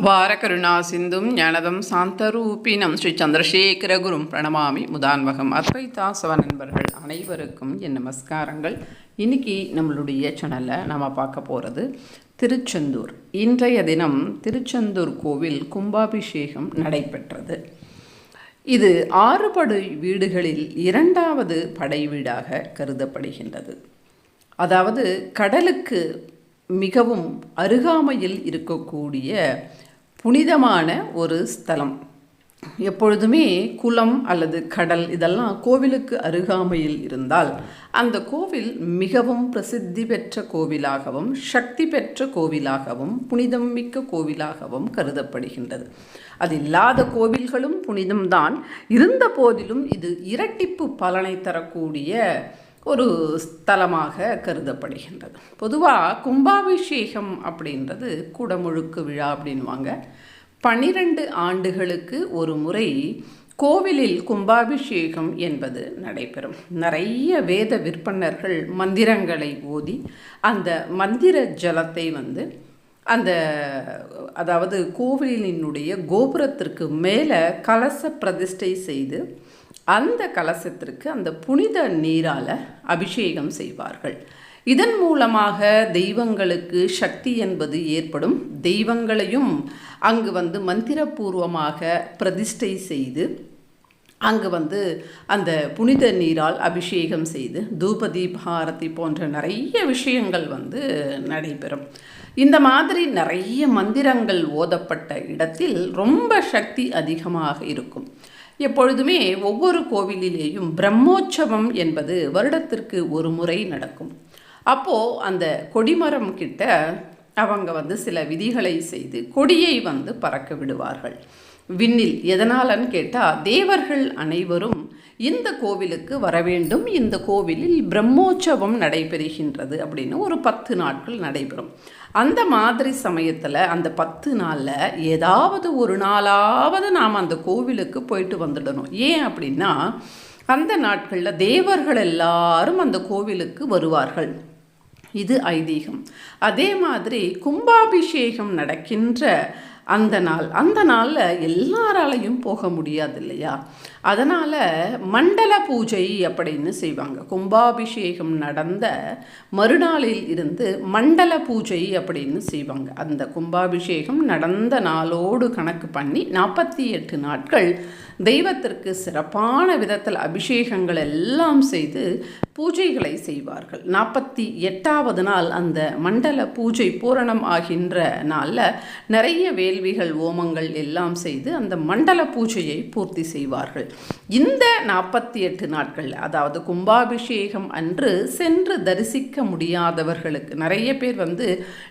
அபார கருணா சிந்தும் ஞானதம் சாந்தரூபினம் ஸ்ரீ சந்திரசேகர குரும் பிரணமாமி முதான்வகம் அத்வைதாசவ நண்பர்கள் அனைவருக்கும் என் நமஸ்காரங்கள். இன்னைக்கு நம்மளுடைய சேனலில் நாம் பார்க்க போகிறது திருச்செந்தூர். இன்றைய தினம் திருச்செந்தூர் கோவில் கும்பாபிஷேகம் நடைபெற்றது. இது ஆறுபடை வீடுகளில் இரண்டாவது படை வீடாக கருதப்படுகின்றது. அதாவது கடலுக்கு மிகவும் அருகாமையில் இருக்கக்கூடிய புனிதமான ஒரு ஸ்தலம். எப்பொழுதுமே குளம் அல்லது கடல் இதெல்லாம் கோவிலுக்கு அருகாமையில் இருந்தால் அந்த கோவில் மிகவும் பிரசித்தி பெற்ற கோவிலாகவும் சக்தி பெற்ற கோவிலாகவும் புனிதம் மிக்க கோவிலாகவும் கருதப்படுகின்றது. அது இல்லாத கோவில்களும் புனிதம்தான். இருந்த போதிலும் இது இரட்டிப்பு பலனை தரக்கூடிய ஒரு ஸ்தலமாக கருதப்படுகின்றது. பொதுவாக கும்பாபிஷேகம் அப்படின்றது குடமுழுக்கு விழா அப்படின்வாங்க பன்னிரண்டு ஆண்டுகளுக்கு ஒரு முறை கோவிலில் கும்பாபிஷேகம் என்பது நடைபெறும். நிறைய வேத விற்பனர்கள் மந்திரங்களை ஓதி அந்த மந்திர ஜலத்தை வந்து அந்த அதாவது கோவிலினுடைய கோபுரத்திற்கு மேலே கலச பிரதிஷ்டை செய்து அந்த கலசத்திற்கு அந்த புனித நீரால் அபிஷேகம் செய்வார்கள். இதன் மூலமாக தெய்வங்களுக்கு சக்தி என்பது ஏற்படும். தெய்வங்களையும் அங்கு வந்து மந்திரபூர்வமாக பிரதிஷ்டை செய்து அங்கு வந்து அந்த புனித நீரால் அபிஷேகம் செய்து தூபதி பாரதி போன்ற நிறைய விஷயங்கள் வந்து நடைபெறும். இந்த மாதிரி நிறைய மந்திரங்கள் ஓதப்பட்ட இடத்தில் ரொம்ப சக்தி அதிகமாக இருக்கும். எப்பொழுதுமே ஒவ்வொரு கோவிலிலேயும் பிரம்மோற்சவம் என்பது வருடத்திற்கு ஒரு முறை நடக்கும். அப்போது அந்த கொடிமரம் கிட்ட அவங்க வந்து சில விதிகளை செய்து கொடியை வந்து பறக்க விடுவார்கள். விண்ணில் எதனாலன்னு கேட்டால் தேவர்கள் அனைவரும் இந்த கோவிலுக்கு வர வேண்டும். இந்த கோவிலில் பிரம்மோற்சவம் நடைபெறுகின்றது அப்படின்னு ஒரு பத்து நாட்கள் நடைபெறும். அந்த மாதிரி சமயத்தில் அந்த பத்து நாளில் ஏதாவது ஒரு நாளாவது நாம் அந்த கோவிலுக்கு போயிட்டு வந்துடணும். ஏன் அப்படின்னா அந்த நாட்களில் தேவர்கள் எல்லாரும் அந்த கோவிலுக்கு வருவார்கள். இது ஐதீகம். அதே மாதிரி கும்பாபிஷேகம் நடக்கின்ற அந்த நாள் அந்த நாளில் எல்லாராலையும் போக முடியாது இல்லையா? அதனால் மண்டல பூஜை அப்படின்னு செய்வாங்க. கும்பாபிஷேகம் நடந்த மறுநாளில் இருந்து மண்டல பூஜை அப்படின்னு செய்வாங்க. அந்த கும்பாபிஷேகம் நடந்த நாளோடு கணக்கு பண்ணி நாற்பத்தி எட்டு நாட்கள் தெய்வத்திற்கு சிறப்பான விதத்தில் அபிஷேகங்கள் எல்லாம் செய்து பூஜைகளை செய்வார்கள். நாற்பத்தி எட்டாவது நாள் அந்த மண்டல பூஜை பூரணம் ஆகின்ற நாளில் நிறைய வேள்விகள் ஓமங்கள் எல்லாம் செய்து அந்த மண்டல பூஜையை பூர்த்தி செய்வார்கள். இந்த நாற்பத்தி எட்டு நாட்கள் அதாவது கும்பாபிஷேகம் அன்று சென்று தரிசிக்க முடியாதவர்களுக்கு நிறைய பேர் வந்து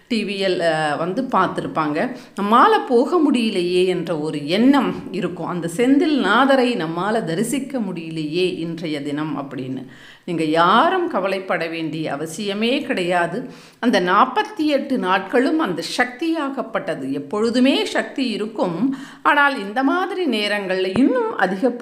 டிவியில் வந்து பார்த்துருப்பாங்க. நம்மால் போக முடியலையே என்ற ஒரு எண்ணம் இருக்கும். அந்த செந்தில் நாதரை நம்மால் தரிசிக்க முடியலையே இன்றைய தினம் அப்படின்னு. நீங்கள் யாரும் கவலைப்பட வேண்டிய அவசியமே கிடையாது. அந்த நாற்பத்தி எட்டு நாட்களும் அந்த சக்தியாகப்பட்டது. எப்பொழுதுமே சக்தி இருக்கும். ஆனால் இந்த மாதிரி நேரங்களில் இன்னும்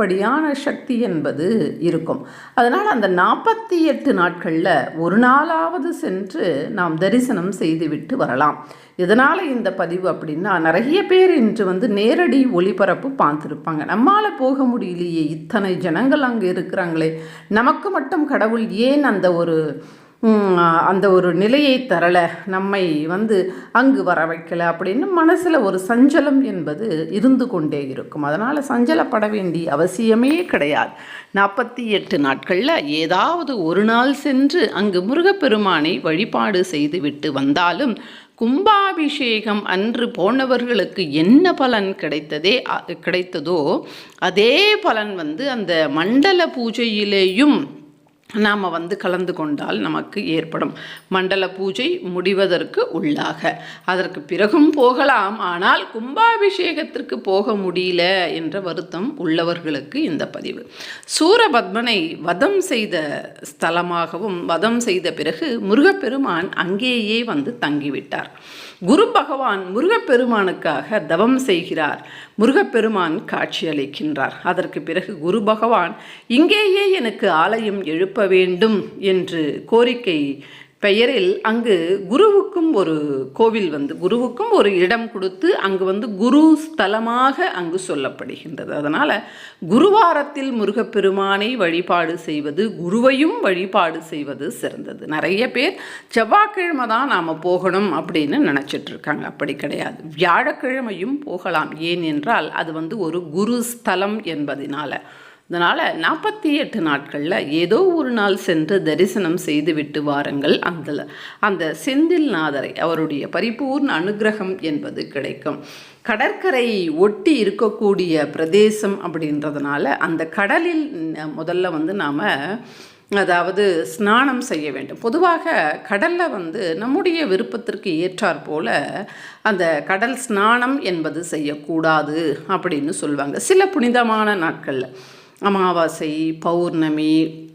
அதிகப்படியான சக்தி என்பது இருக்கும். அதனால் அந்த நாற்பத்தி எட்டு நாட்களில் ஒரு நாளாவது சென்று நாம் தரிசனம் செய்துவிட்டு வரலாம். எதனால் இந்த பதிவு அப்படின்னா நிறைய பேர் இன்று வந்து நேரடி ஒளிபரப்பு பார்த்துருப்பாங்க. நம்மளால் போக முடியலையே இத்தனை ஜனங்கள் அங்கே இருக்கிறாங்களே. நமக்கு மட்டும் கடவுள் ஏன் அந்த ஒரு அந்த ஒரு நிலையை தரலை நம்மை வந்து அங்கு வர வைக்கலை அப்படின்னு மனசில் ஒரு சஞ்சலம் என்பது இருந்து கொண்டே இருக்கும். அதனால் சஞ்சலப்பட வேண்டிய அவசியமே கிடையாது. நாற்பத்தி எட்டு நாட்களில் ஏதாவது ஒரு நாள் சென்று அங்கு முருகப்பெருமானை வழிபாடு செய்துவிட்டு வந்தாலும் கும்பாபிஷேகம் அன்று போனவர்களுக்கு என்ன பலன் கிடைத்ததே கிடைத்ததோ அதே பலன் வந்து அந்த மண்டல பூஜையிலேயும் நாம் வந்து கலந்து கொண்டால் நமக்கு ஏற்படும் மண்டல பூஜை முடிவதற்கு உள்ளாக. அதற்கு பிறகும் போகலாம். ஆனால் கும்பாபிஷேகத்திற்கு போக முடியல என்ற வருத்தம் உள்ளவர்களுக்கு இந்த பதிவு. சூரபத்மனை வதம் செய்த ஸ்தலமாகவும் வதம் செய்த பிறகு முருகப்பெருமான் அங்கேயே வந்து தங்கிவிட்டார். குரு பகவான் முருகப்பெருமானுக்காக தவம் செய்கிறார். முருகப்பெருமான் காட்சியளிக்கின்றார். அதற்கு பிறகு குரு பகவான் இங்கேயே எனக்கு ஆலயம் எழுப்ப வேண்டும் என்று கோரிக்கை பெயரில் அங்கு குருவுக்கும் ஒரு கோவில் வந்து குருவுக்கும் ஒரு இடம் கொடுத்து அங்கு வந்து குரு ஸ்தலமாக அங்கு சொல்லப்படுகின்றது. அதனால் குருவாரத்தில் முருகப்பெருமானை வழிபாடு செய்வது குருவையும் வழிபாடு செய்வது சிறந்தது. நிறைய பேர் செவ்வாய்க்கிழமை தான் நாம் போகணும் அப்படின்னு நினச்சிட்டு இருக்காங்க. அப்படி கிடையாது. வியாழக்கிழமையும் போகலாம். ஏன் என்றால் அது வந்து ஒரு குரு ஸ்தலம் என்பதினால். அதனால் நாற்பத்தி எட்டு நாட்களில் ஏதோ ஒரு நாள் சென்று தரிசனம் செய்துவிட்டு வாருங்கள். அந்த அந்த செந்தில் நாதரை அவருடைய பரிபூர்ண அனுகிரகம் என்பது கிடைக்கும். கடற்கரை ஒட்டி இருக்கக்கூடிய பிரதேசம் அப்படின்றதுனால அந்த கடலில் முதல்ல வந்து நாம் அதாவது ஸ்நானம் செய்ய வேண்டும். பொதுவாக கடலில் வந்து நம்முடைய விருப்பத்திற்கு ஏற்றாற் போல அந்த கடல் ஸ்நானம் என்பது செய்யக்கூடாது அப்படின்னு சொல்லுவாங்க. சில புனிதமான நாட்களில். அமாவாசை பௌர்ணமி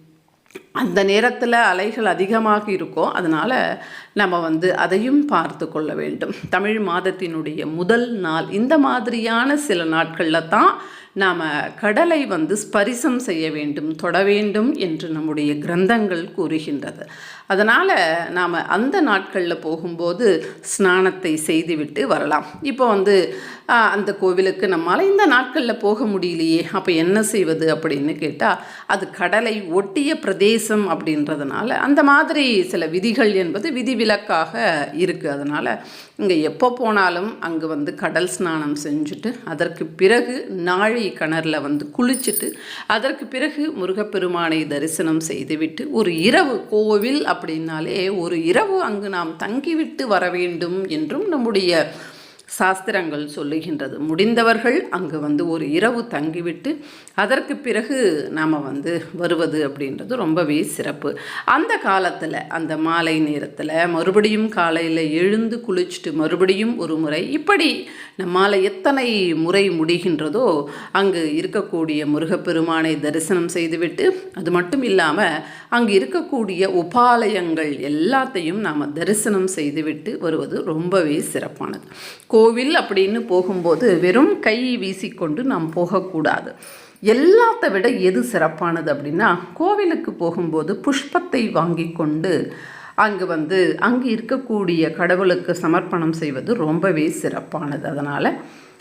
அந்த நேரத்தில் அலைகள் அதிகமாக இருக்கும் அதனால் நம்ம வந்து அதையும் பார்த்து கொள்ள வேண்டும். தமிழ் மாதத்தினுடைய முதல் நாள். இந்த மாதிரியான சில நாட்களில் தான் நாம் கடலை வந்து ஸ்பரிசம் செய்ய வேண்டும் தொட வேண்டும் என்று நம்முடைய கிரந்தங்கள் கூறுகின்றது. அதனால் நாம் அந்த நாட்களில் போகும்போது ஸ்நானத்தை செய்துவிட்டு வரலாம். இப்போ வந்து அந்த கோவிலுக்கு நம்மால் இந்த நாட்களில் போக முடியலையே அப்போ என்ன செய்வது அப்படின்னு கேட்டால் அது கடலை ஒட்டிய பிரதேசம் அப்படின்றதுனால அந்த மாதிரி சில விதிகள் என்பது விதிவிலக்காக இருக்குது அதனால் இங்கே எப்போ போனாலும் அங்கே வந்து கடல் ஸ்நானம் செஞ்சுட்டு அதற்கு பிறகு நாழி கிணறில் வந்து குளிச்சுட்டு அதற்கு பிறகு முருகப்பெருமானை தரிசனம் செய்துவிட்டு ஒரு இரவு கோவில் அப்படின்னாலே ஒரு இரவு அங்கு நாம் தங்கிவிட்டு வர வேண்டும் என்றும் நம்முடைய சாஸ்திரங்கள் சொல்லுகின்றது. முடிந்தவர்கள் அங்கு வந்து ஒரு இரவு தங்கிவிட்டு அதற்கு பிறகு நாம் வந்து வருவது அப்படின்றது ரொம்பவே சிறப்பு. அந்த காலத்தில் அந்த மாலை நேரத்தில் மறுபடியும் காலையில் எழுந்து குளிச்சுட்டு மறுபடியும் ஒரு முறை இப்படி நம்மால் எத்தனை முறை முடிகின்றதோ அங்கு இருக்கக்கூடிய முருகப்பெருமானை தரிசனம் செய்துவிட்டு அது மட்டும் இல்லாமல் அங்கு இருக்கக்கூடிய உபாலயங்கள் எல்லாத்தையும் நாம் தரிசனம் செய்துவிட்டு வருவது ரொம்பவே சிறப்பானது. கோ கோவில் அப்படின்னு போகும்போது வெறும் கை வீசிக்கொண்டு நாம் போகக்கூடாது. எல்லாத்த விட எது சிறப்பானது அப்படின்னா கோவிலுக்கு போகும்போது புஷ்பத்தை வாங்கி கொண்டு அங்கு வந்து அங்கு இருக்கக்கூடிய கடவுளுக்கு சமர்ப்பணம் செய்வது ரொம்பவே சிறப்பானது. அதனால்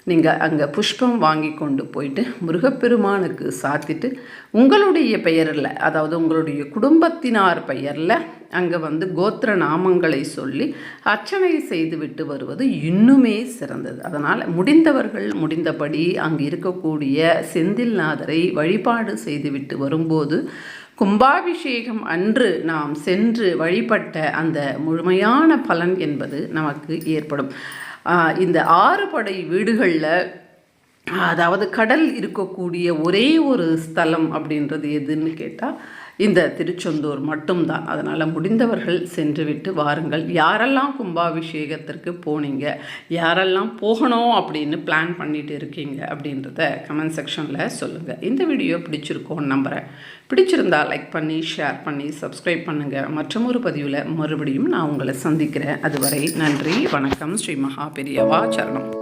நீங்கள் அங்கே புஷ்பம் வாங்கி கொண்டு போயிட்டு முருகப்பெருமானுக்கு சாத்திட்டு உங்களுடைய பெயரில் அதாவது உங்களுடைய குடும்பத்தினார் பெயரில் அங்கே வந்து கோத்திர நாமங்களை சொல்லி அர்ச்சனை செய்துவிட்டு வருவது இன்னுமே சிறந்தது. அதனால் முடிந்தவர்கள் முடிந்தபடி அங்கு இருக்கக்கூடிய செந்தில்நாதரை வழிபாடு செய்துவிட்டு வரும்போது கும்பாபிஷேகம் அன்று நாம் சென்று வழிபட்ட அந்த முழுமையான பலன் என்பது நமக்கு ஏற்படும். இந்த ஆறு படை வீடுகளில் அதாவது கடல் இருக்கக்கூடிய ஒரே ஒரு ஸ்தலம் அப்படின்றது எதுன்னு கேட்டால் இந்த திருச்செந்தூர் மட்டும்தான். அதனால் முடிந்தவர்கள் சென்றுவிட்டு வாருங்கள். யாரெல்லாம் கும்பாபிஷேகத்திற்கு போனீங்க யாரெல்லாம் போகணும் அப்படின்னு பிளான் பண்ணிட்டு இருக்கீங்க அப்படின்றத கமெண்ட் செக்ஷனில் சொல்லுங்கள் இந்த வீடியோ பிடிச்சிருக்கோன்னு நம்புகிறேன் பிடிச்சிருந்தா லைக் பண்ணி ஷேர் பண்ணி சப்ஸ்கிரைப் பண்ணுங்கள் மற்றும் ஒரு பதிவில் மறுபடியும் நான் உங்களை சந்திக்கிறேன். அதுவரை நன்றி வணக்கம். ஸ்ரீ மகா பெரியவா சரணம்.